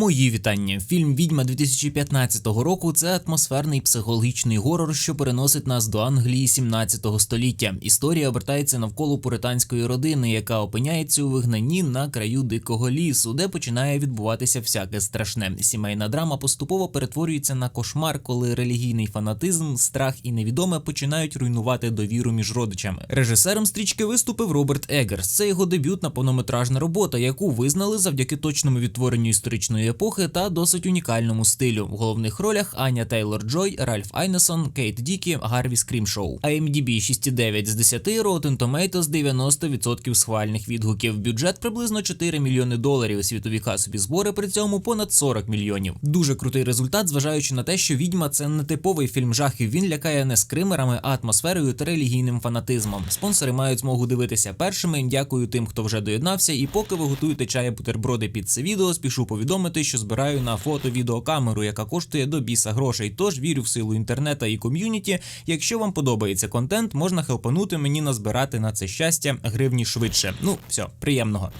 Мої вітання. Фільм Відьма 2015 року це атмосферний психологічний горор, що переносить нас до Англії 17 століття. Історія обертається навколо пуританської родини, яка опиняється у вигнанні на краю дикого лісу, де починає відбуватися всяке страшне. Сімейна драма поступово перетворюється на кошмар, коли релігійний фанатизм, страх і невідоме починають руйнувати довіру між родичами. Режисером стрічки виступив Роберт Егерс. Це його дебютна повнометражна робота, яку визнали завдяки точному відтворенню історичної епохи та досить унікальному стилю. В головних ролях Аня Тейлор Джой, Ральф Айнесон, Кейт Дікі, Гарві Скрімшоу. IMDb 6,9 з 10, Rotten Tomatoes 90% схвальних відгуків. Бюджет приблизно 4 мільйони доларів. Світові касові збори при цьому понад 40 мільйонів. Дуже крутий результат, зважаючи на те, що відьма це не типовий фільм жахів. Він лякає не скримерами, а атмосферою та релігійним фанатизмом. Спонсори мають змогу дивитися першими. Дякую тим, хто вже доєднався. І поки ви готуєте чає бутерброди під це відео, спішу повідомити, що збираю на фото-відеокамеру, яка коштує до біса грошей. Тож вірю в силу інтернета і ком'юніті. Якщо вам подобається контент, можна хелпанути мені назбирати на це щастя гривні швидше. Ну, все, приємного.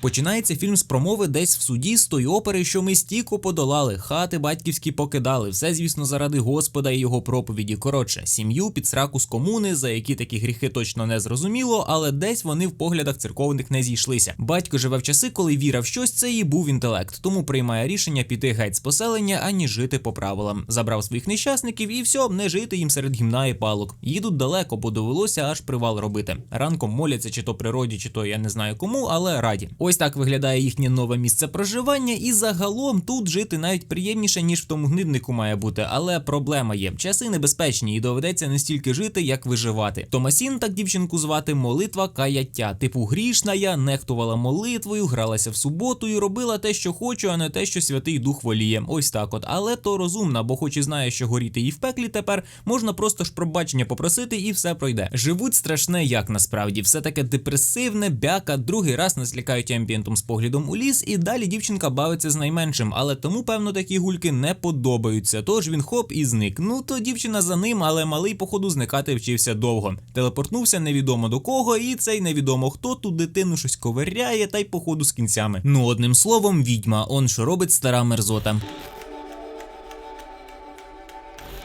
Починається фільм з промови десь в суді з тої опери, що ми стійко подолали, хати батьківські покидали. Все, звісно, заради Господа і його проповіді. Коротше, сім'ю під сраку з комуни, за які такі гріхи точно не зрозуміло, але десь вони в поглядах церковних не зійшлися. Батько живе в часи, коли віра в щось це і був інтелект, тому приймає рішення піти геть з поселення, ані жити по правилам. Забрав своїх нещасників і все, не жити їм серед гімна і палок. Їдуть далеко, бо довелося аж привал робити. Ранком моляться, чи то природі, чи то я не знаю кому, але раді. Ось так виглядає їхнє нове місце проживання, і загалом тут жити навіть приємніше, ніж в тому гниднику має бути. Але проблема є: часи небезпечні, і доведеться не стільки жити, як виживати. Томасін, так дівчинку звати, молитва каяття. Типу грішна я нехтувала молитвою, гралася в суботу і робила те, що хочу, а не те, що святий дух воліє. Ось так от. Але то розумна, бо хоч і знає, що горіти їй в пеклі тепер можна просто ж пробачення попросити, і все пройде. Живуть страшне, як насправді, все таке депресивне, бяка. Другий раз нас лякають з поглядом у ліс, і далі дівчинка бавиться з найменшим, але тому, певно, такі гульки не подобаються. Тож він хоп і зник. Ну то дівчина за ним, але малий, походу, зникати вчився довго. Телепортнувся невідомо до кого, і цей невідомо хто ту дитину щось ковиряє, та й походу з кінцями. Ну, одним словом, відьма, он що робить стара мерзота.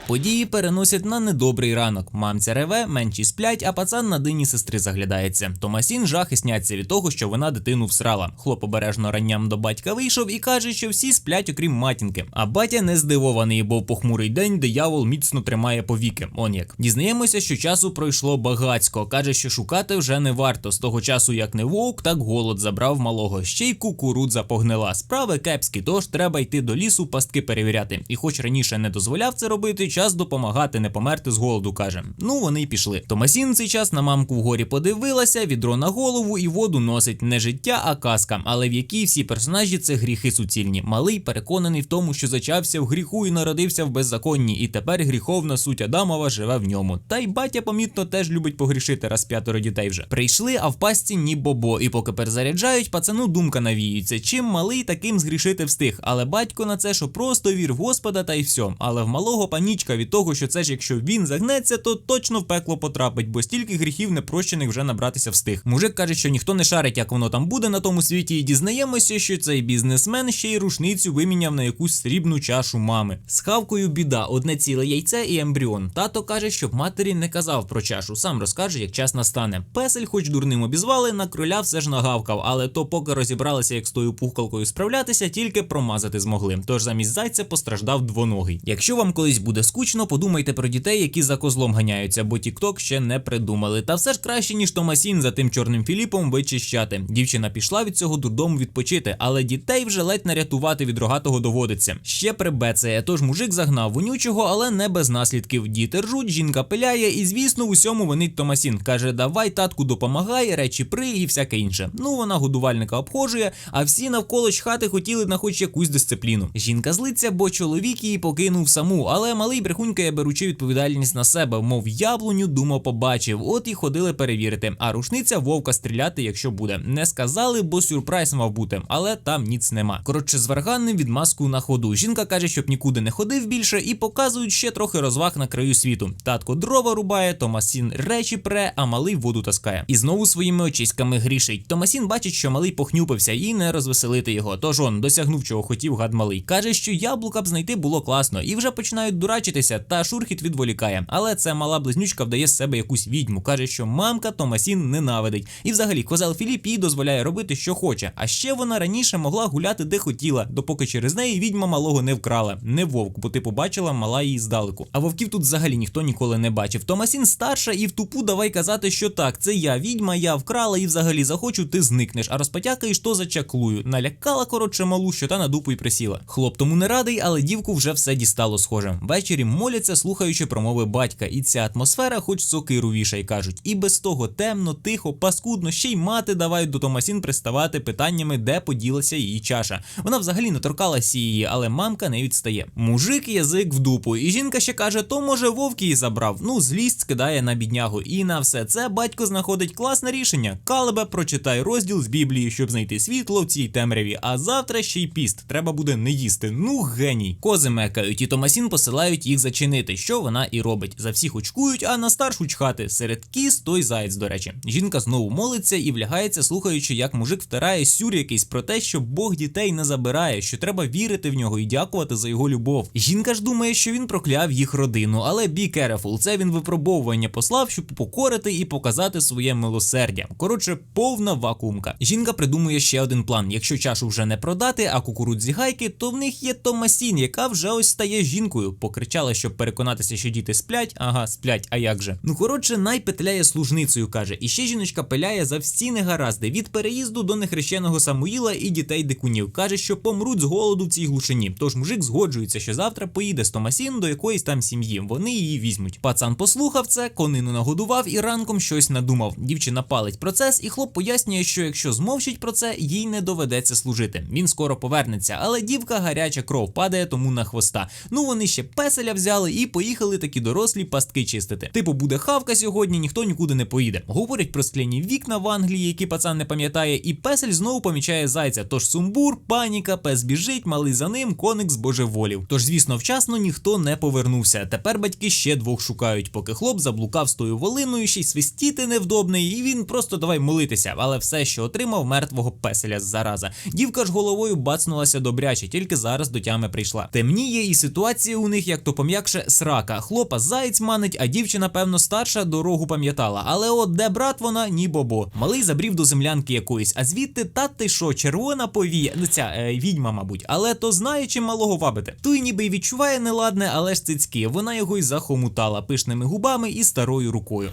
Події переносять на недобрий ранок. Мамця реве, менші сплять, а пацан на дині сестри заглядається. Томасін жахи сняться від того, що вона дитину всрала. Хлоп обережно ранням до батька вийшов і каже, що всі сплять, окрім матінки. А батя не здивований, бо в похмурий день диявол міцно тримає повіки. Он як дізнаємося, що часу пройшло багацько. каже, що шукати вже не варто. З того часу, як не вовк, так голод забрав малого. Ще й кукурудза погнила. Справи кепські, тож треба йти до лісу, пастки перевіряти. І, хоч раніше не дозволяв це робити, час допомагати, не померти з голоду, каже. Ну вони й пішли. Томасін цей час на мамку вгорі подивилася, відро на голову і воду носить не життя, а казка, але в якій всі персонажі це гріхи суцільні. Малий переконаний в тому, що зачався в гріху і народився в беззаконні, і тепер гріховна суть Адамова живе в ньому. Та й батя, помітно, теж любить погрішити раз п'ятеро дітей вже. Прийшли, а в пастці ні бобо, і поки перезаряджають, пацану думка навіюється. Чим малий таким згрішити встиг. Але батько на це, що просто вір в Господа та й все. Але в малого панічка від того, що це ж якщо він загнеться, то точно в пекло потрапить, бо стільки гріхів непрощених вже набратися встиг. Мужик каже, що ніхто не шарить, як воно там буде на тому світі, і дізнаємося, що цей бізнесмен ще й рушницю виміняв на якусь срібну чашу мами. З хавкою біда, одне ціле яйце і ембріон. Тато каже, щоб матері не казав про чашу, сам розкаже, як час настане. Песель, хоч дурним обізвали, на кроля все ж нагавкав, але то поки розібралися, як з тою пухкалкою справлятися, тільки промазати змогли. Тож замість зайця постраждав двоногий. Якщо вам колись буде скучно, подумайте про дітей, які за козлом ганяються, бо TikTok ще не придумали. Та все ж краще, ніж Томасін за тим чорним Філіпом вичищати. Дівчина пішла від цього дурдому відпочити, але дітей вже ледь нарятувати від рогатого доводиться. Ще прибецеє, тож мужик загнав вонючого, але не без наслідків. Діти ржуть, жінка пиляє, і звісно, усьому винить Томасін. Каже, давай татку допомагай, речі при і всяке інше. Ну вона годувальника обхожує, а всі навколо чхати хотіли на хоч якусь дисципліну. Жінка злиться, бо чоловік її покинув саму, але малий брехунькає, беручи відповідальність на себе, мов яблуню, думав, побачив. От і ходили перевірити. А рушниця вовка стріляти, якщо буде. Не сказали, бо сюрприз мав бути, але там ніц нема. Коротше, з варганним відмазку на ходу. Жінка каже, щоб нікуди не ходив більше, і показують ще трохи розваг на краю світу. Татко дрова рубає, Томасін речі пре, а малий воду таскає. І знову своїми очиськами грішить. Томасін бачить, що малий похнюпився і не розвеселити його. Тож он досягнув чого хотів гад малий. Каже, що яблука б знайти було класно, і вже починають дурачитися, та шурхіт відволікає. Але це мала близнючка вдає з себе якусь відьму. каже, що мамка Томасін ненавидить. І взагалі козел Філіп їй дозволяє робити, що хоче. А ще вона раніше могла гуляти де хотіла, допоки через неї відьма малого не вкрала. Не вовк, бо ти побачила мала її здалеку. А вовків тут взагалі ніхто ніколи не бачив. Томасін старша і в тупу давай казати, що так, це я відьма, я вкрала і взагалі захочу, ти зникнеш. А розпотякаєш, то зачаклую. Налякала коротше малу, що та на дупу й присіла. Хлоп тому не радий, але дівку вже все дістало схоже. Ввечері моляться, слухаючи промови батька, і ця атмосфера, хоч сокиру вішай, кажуть. І без того темно, тихо, паскудно, ще й мати давають до Томасін приставати питаннями, де поділася її чаша. Вона взагалі не торкалася її, але мамка не відстає. Мужик язик в дупу, і жінка ще каже: то може вовк її забрав. Ну, злість скидає на біднягу. І на все це батько знаходить класне рішення. Калебе, прочитай розділ з Біблії, щоб знайти світло в цій темряві. А завтра ще й піст. Треба буде не їсти. Ну, геній. Кози мекають, і Томасін посилають їх зачинити, що вона і робить. За всіх очкують, а на старшу чхати. Серед кіз той заєць, до речі. Жінка знову молиться і влягається, слухаючи, як мужик втирає сюр якийсь про те, що Бог дітей не забирає, що треба вірити в нього і дякувати за його любов. Жінка ж думає, що він прокляв їх родину, але be careful, це він випробовування послав, щоб покорити і показати своє милосердя. Коротше, повна вакуумка. Жінка придумує ще один план: якщо чашу вже не продати, а кукурудзі гайки, то в них є Томасін, яка вже ось стає жінкою. Покричала, щоб переконатися, що діти сплять. Ага, сплять, а як же? Ну коротше, найпетляє служницею, каже. І ще жіночка пиляє за всі негаразди від переїзду до нехрещеного Самуїла і дітей дикунів. Каже, що помруть з голоду в цій глушині. Тож мужик згоджується, що завтра поїде з Томасін до якоїсь там сім'ї. Вони її візьмуть. Пацан послухав це, конину нагодував і ранком щось надумав. Дівчина палить процес, і хлоп пояснює, що якщо змовчить про це, їй не доведеться служити. Він скоро повернеться, але дівка гаряча кров падає тому на хвоста. Ну вони ще песеля взяли і поїхали такі дорослі пастки чистити. Типу буде хавка сьогодні, ніхто нікуди не поїде. Говорять про скляні вікна в Англії, які пацан не пам'ятає, і песель знову помічає зайця. Тож сумбур, паніка, пес біжить, малий за ним, коник з божеволів. Тож, звісно, вчасно ніхто не повернувся. Тепер батьки ще двох шукають, поки хлоп заблукав з тою волиною, ще й свистіти невдобний, і він просто давай молитися. Але все, що отримав мертвого песеля з зараза. Дівка ж головою бацнулася добряче, тільки зараз до тями прийшла. Темніє, і ситуація у них, як то пом'якше, срака. Хлопа заєць манить, а дівчина, певно, старша дорогу пам'ятала. Але от де брат вона, ні бобо. Малий забрів до землянки якоїсь, а звідти та ти що, червона повія, ну ця е, відьма, мабуть, але то знає, чим малого вабити. Той ніби й відчуває неладне, але ж цицьки. Вона його й захомутала пишними губами і старою рукою.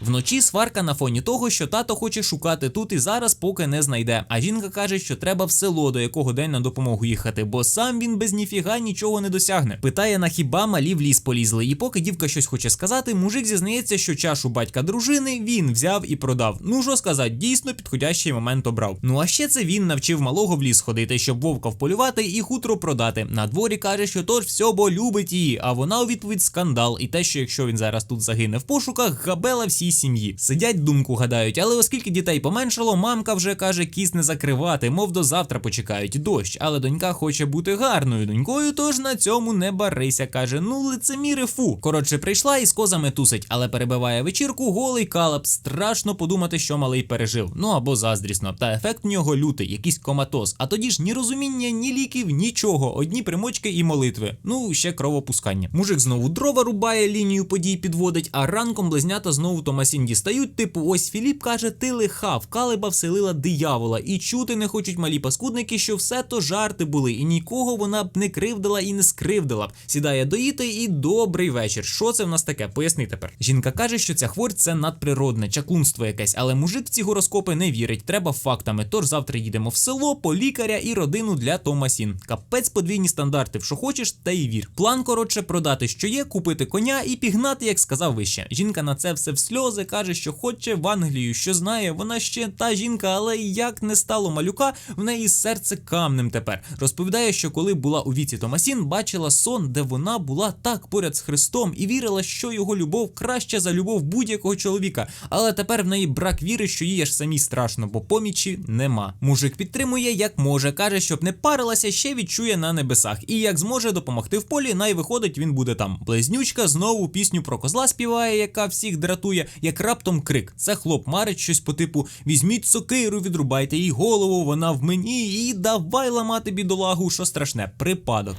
Вночі сварка на фоні того, що тато хоче шукати тут і зараз, поки не знайде. А жінка каже, що треба в село, до якого день на допомогу їхати, бо сам він без ніфіга нічого не досягне. Питає на хіба малі в ліс полізли. І поки дівка щось хоче сказати, мужик зізнається, що чашу батька дружини він взяв і продав. Ну що сказати, дійсно підходящий момент обрав. Ну а ще це він навчив малого в ліс ходити, щоб вовка вполювати і хутро продати. На дворі каже, що тож все, бо любить її. А вона у відповідь скандал. І те, що якщо він зараз тут загине в пошуках, габела всій сім'ї. Сидять, думку гадають, але оскільки дітей поменшало, мамка вже каже, кіс не закривати, мов до завтра почекають дощ. Але донька хоче бути гарною донькою, тож на цьому не барися. каже: ну лицеміри фу. Коротше, прийшла і з козами тусить, але перебиває вечірку голий калап. Страшно подумати, що малий пережив. Ну або заздрісно. Та ефект в нього лютий, якийсь коматоз. А тоді ж ні розуміння, ні ліків, нічого. Одні примочки і молитви. Ну ще кровопускання. Мужик знову дрова рубає, лінію подій підводить, а ранком близнята знову Томасін дістають. Типу, ось Філіп каже: ти лиха, в калиба вселила диявола, і чути не хочуть малі паскудники, що все то жарти були, і нікого вона б не кривдила і не скривдила б. Сідає доїти і добрий вечір. Що це в нас таке? Поясни тепер. Жінка каже, що ця хворь це надприродне, чаклунство якесь, але мужик в ці гороскопи не вірить. Треба фактами. Тож завтра їдемо в село по лікаря і родину для Томасін. Капець подвійні стандарти. В що хочеш, та й вір. План коротше продати, що є, купити коня і пігнати, як сказав вище. Жінка на це все в сльози. Сльози, каже, що хоче в Англію, що знає, вона ще та жінка, але як не стало малюка, в неї серце камнем тепер. Розповідає, що коли була у віці Томасін, бачила сон, де вона була так поряд з Христом і вірила, що його любов краща за любов будь-якого чоловіка. Але тепер в неї брак віри, що їй аж самій страшно, бо помічі нема. Мужик підтримує, як може, каже, щоб не парилася, ще відчує на небесах. І як зможе допомогти в полі, най виходить, він буде там. Близнючка знову пісню про козла співає, яка всіх дратує, як раптом крик. Це хлоп марить щось по типу: візьміть сокиру, відрубайте їй голову, вона в мені, і давай ламати бідолагу, що страшне, припадок.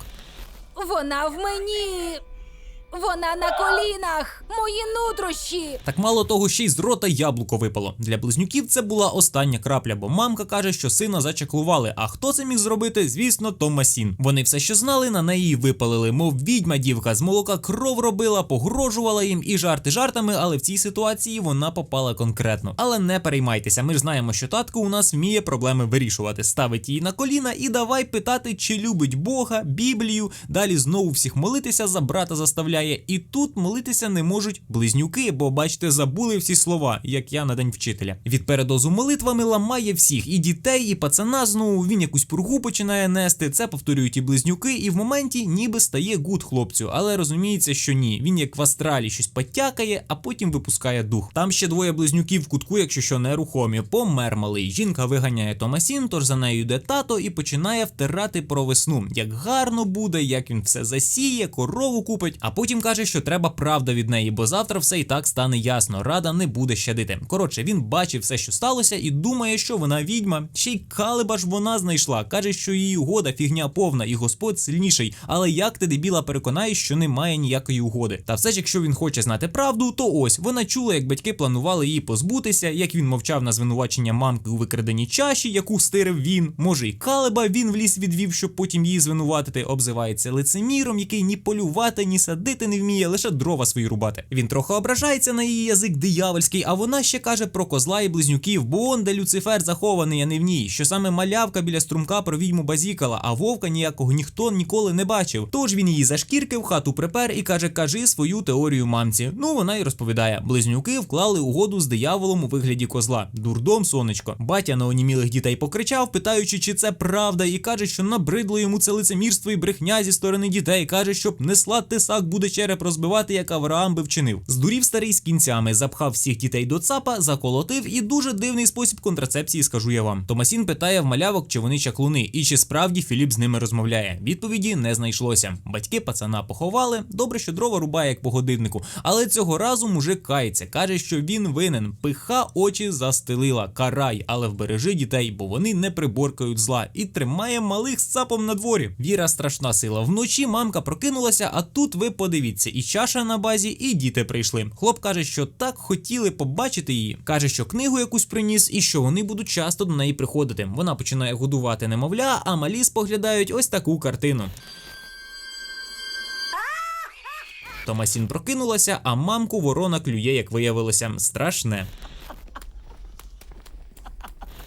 Вона в мені. Вона на колінах. Мої нутрощі. Так мало того, ще й з рота яблуко випало. Для близнюків це була остання крапля, бо мамка каже, що сина зачеклували. А хто це міг зробити? Звісно, Томасін. Вони все, що знали, на неї випалили. Мов відьма дівка з молока кров робила, погрожувала їм і жарти жартами, але в цій ситуації вона попала конкретно. Але не переймайтеся, ми ж знаємо, що татко у нас вміє проблеми вирішувати. Ставить її на коліна і давай питати, чи любить Бога, Біблію. Далі знову всіх молитися за брата заставляє. І тут молитися не можуть близнюки, бо бачите, забули всі слова, як я на день вчителя. Від передозу молитвами ламає всіх і дітей, і пацана знову він якусь пургу починає нести. Це повторюють і близнюки, і в моменті ніби стає гуд хлопцю, але розуміється, що ні. Він як в астралі щось потякає, а потім випускає дух. Там ще двоє близнюків в кутку, якщо що нерухомі, помер малий. Жінка виганяє Томасін, тож за нею йде тато і починає втирати про весну. Як гарно буде, як він все засіє, корову купить, а потім каже, що треба правда від неї, бо завтра все і так стане ясно. Рада не буде щадити. Коротше, він бачив все, що сталося, і думає, що вона відьма. Ще й калиба ж вона знайшла. каже, що її угода фігня повна, і Господь сильніший. Але як ти дебіла переконаєш, що немає ніякої угоди? Та все ж, якщо він хоче знати правду, то ось вона чула, як батьки планували її позбутися, як він мовчав на звинувачення мамки у викраденні чаші, яку стирив він. Може, і калиба він в ліс відвів, щоб потім її звинуватити. Обзивається лицеміром, який ні полювати, ні садити не вміє, лише дрова свої рубати. Він трохи ображається на її язик диявольський, а вона ще каже про козла і близнюків, бо он де Люцифер захований, а не в ній, що саме малявка біля струмка про відьму базікала, а вовка ніякого ніхто ніколи не бачив. Тож він її за шкірки в хату припер і каже: кажи свою теорію мамці. Ну вона й розповідає: близнюки вклали угоду з дияволом у вигляді козла. Дурдом, сонечко. Батя на онімілих дітей покричав, питаючи, чи це правда, і каже, що набридло йому це лицемірство і брехня зі сторони дітей. каже, щоб несла тисак буде череп розбивати, як Авраам би вчинив. Здурів старий з кінцями, запхав всіх дітей до цапа, заколотив і дуже дивний спосіб контрацепції, скажу я вам. Томасін питає в малявок, чи вони чаклуни, і чи справді Філіп з ними розмовляє. Відповіді не знайшлося. Батьки пацана поховали. Добре, що дрова рубає як по годиннику, але цього разу мужик кається, каже, що він винен. Пиха очі застелила, карай, але вбережи дітей, бо вони не приборкають зла, і тримає малих з цапом на дворі. Віра страшна сила. Вночі мамка прокинулася, а тут ви подивіться, і чаша на базі, і діти прийшли. Хлоп каже, що так хотіли побачити її. Каже, що книгу якусь приніс, і що вони будуть часто до неї приходити. Вона починає годувати немовля, а малі споглядають ось таку картину. Томасін прокинулася, а мамку ворона клює, як виявилося, страшне.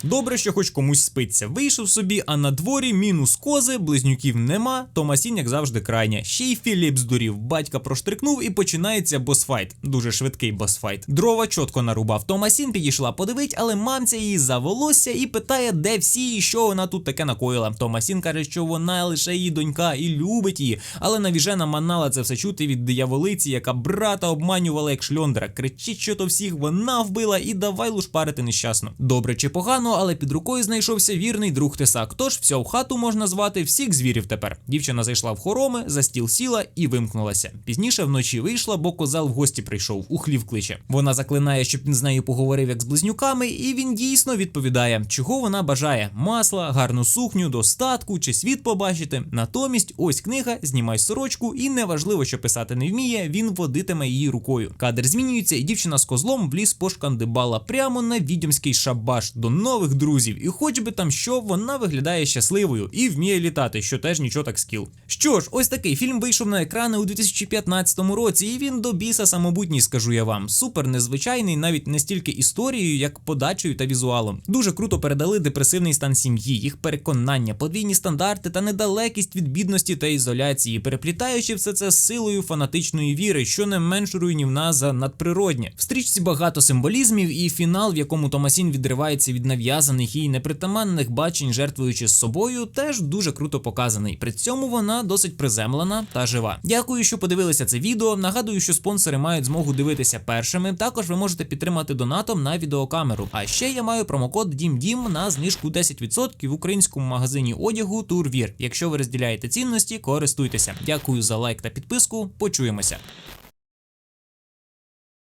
Добре, що хоч комусь спиться. Вийшов собі, а на дворі мінус кози, близнюків нема. Томасін, як завжди, крайня. Ще й Філіп здурів. Батька проштрикнув і починається босфайт. Дуже швидкий босфайт. Дрова чітко нарубав. Томасін підійшла подивить, але мамця її за волосся і питає, де всі і що вона тут таке накоїла. Томасін каже, що вона лише її донька і любить її. Але навіжена манала це все чути від дияволиці, яка брата обманювала як шльондра. Кричить, що то всіх вона вбила, і давай лушпарити нещасно. Добре чи погано, але під рукою знайшовся вірний друг Тесак. Тож всю хату можна звати всіх звірів тепер. Дівчина зайшла в хороми, за стіл сіла і вимкнулася. Пізніше вночі вийшла, бо козел в гості прийшов, у хлів кличе. Вона заклинає, щоб він з нею поговорив як з близнюками, і він дійсно відповідає, чого вона бажає: масла, гарну сукню, достатку чи світ побачити. Натомість, ось книга, знімай сорочку, і неважливо, що писати не вміє, він водитиме її рукою. Кадр змінюється, і дівчина з козлом в ліс пошкандибала прямо на відьомський шабаш до нових друзів, і хоч би там що, вона виглядає щасливою і вміє літати, що теж нічого так скіл. Що ж, ось такий фільм вийшов на екрани у 2015 році, і він до біса самобутній, скажу я вам. Супер незвичайний, навіть не стільки історією, як подачею та візуалом. Дуже круто передали депресивний стан сім'ї, їх переконання, подвійні стандарти та недалекість від бідності та ізоляції, переплітаючи все це з силою фанатичної віри, що не менш руйнівна за надприроднє. В стрічці багато символізмів, і фінал, в якому Томасін відривається від нав'язаних їй непритаманних бачень, жертвуючи з собою, теж дуже круто показаний. При цьому вона досить приземлена та жива. Дякую, що подивилися це відео. Нагадую, що спонсори мають змогу дивитися першими. Також ви можете підтримати донатом на відеокамеру. А ще я маю промокод DIMDIM на знижку 10% в українському магазині одягу Турвір. Якщо ви розділяєте цінності, користуйтеся. Дякую за лайк та підписку. Почуємося.